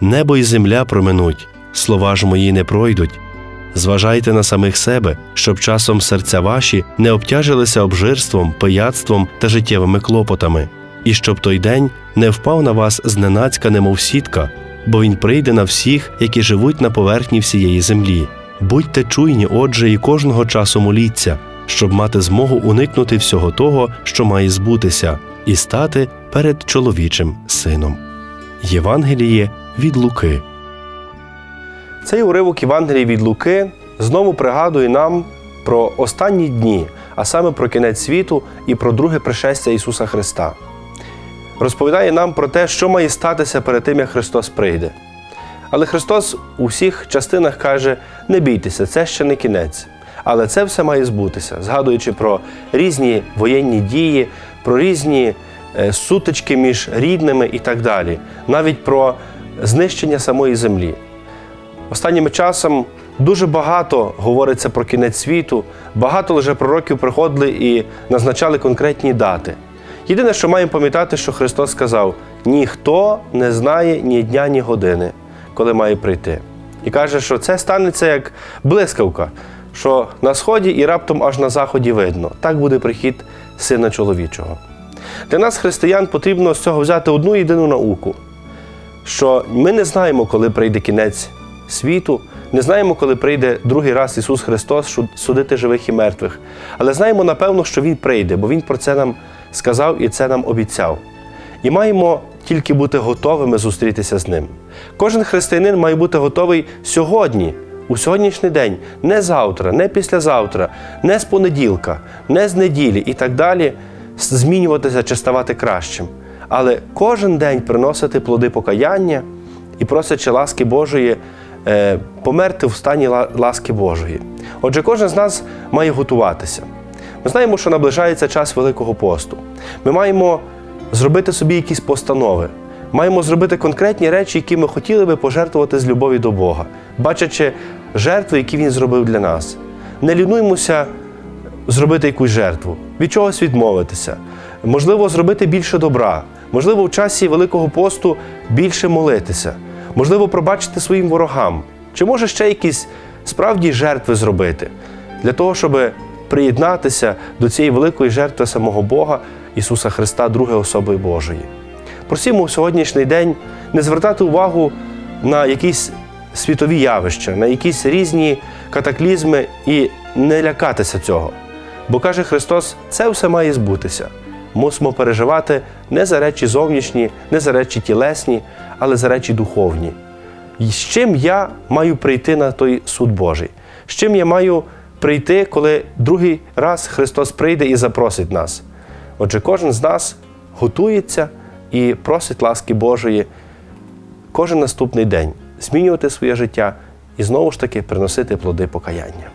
Небо й земля проминуть, слова ж мої не пройдуть. Зважайте на самих себе, щоб часом серця ваші не обтяжилися обжирством, пияцтвом та життєвими клопотами, і щоб той день не впав на вас зненацька, немов сітка, бо він прийде на всіх, які живуть на поверхні всієї землі. Будьте чуйні, отже, і кожного часу моліться, щоб мати змогу уникнути всього того, що має збутися, і стати перед чоловічим сином. Євангеліє від Луки. Цей уривок Євангелії від Луки знову пригадує нам про останні дні, а саме про кінець світу і про друге пришестя Ісуса Христа. Розповідає нам про те, що має статися перед тим, як Христос прийде. Але Христос у всіх частинах каже: не бійтеся, це ще не кінець. Але це все має збутися, згадуючи про різні воєнні дії, про різні е, сутички між рідними і так далі, навіть про знищення самої землі. Останнім часом дуже багато говориться про кінець світу, багато лише пророків приходили і назначали конкретні дати. Єдине, що маємо пам'ятати, що Христос сказав: ніхто не знає ні дня, ні години, коли має прийти. І каже, що це станеться як блискавка, що на сході і раптом аж на заході видно. Так буде прихід Сина чоловічого. Для нас, християн, потрібно з цього взяти одну єдину науку, що ми не знаємо, коли прийде кінець світу, не знаємо, коли прийде другий раз Ісус Христос щоб судити живих і мертвих. Але знаємо, напевно, що Він прийде, бо Він про це нам сказав і це нам обіцяв. І маємо тільки бути готовими зустрітися з ним. Кожен християнин має бути готовий сьогодні, у сьогоднішній день, не завтра, не післязавтра, не з понеділка, не з неділі і так далі, змінюватися чи ставати кращим. Але кожен день приносити плоди покаяння і просячи ласки Божої, е, померти в стані ласки Божої. Отже, кожен з нас має готуватися. Ми знаємо, що наближається час Великого посту. Ми маємо зробити собі якісь постанови. Маємо зробити конкретні речі, які ми хотіли би пожертвувати з любові до Бога, бачачи жертви, які Він зробив для нас. Не лінуймося зробити якусь жертву, від чогось відмовитися, можливо, зробити більше добра, можливо, в часі Великого посту більше молитися, можливо, пробачити своїм ворогам, чи може ще якісь справді жертви зробити для того, щоб приєднатися до цієї великої жертви самого Бога Ісуса Христа, другої особи Божої. Просімо у сьогоднішній день не звертати увагу на якісь світові явища, на якісь різні катаклізми і не лякатися цього. Бо каже Христос, це все має збутися. Мусимо переживати не за речі зовнішні, не за речі тілесні, але за речі духовні. І з чим я маю прийти на той суд Божий? З чим я маю прийти, коли другий раз Христос прийде і запросить нас? Отже, кожен з нас готується і просить ласки Божої кожен наступний день змінювати своє життя і знову ж таки приносити плоди покаяння.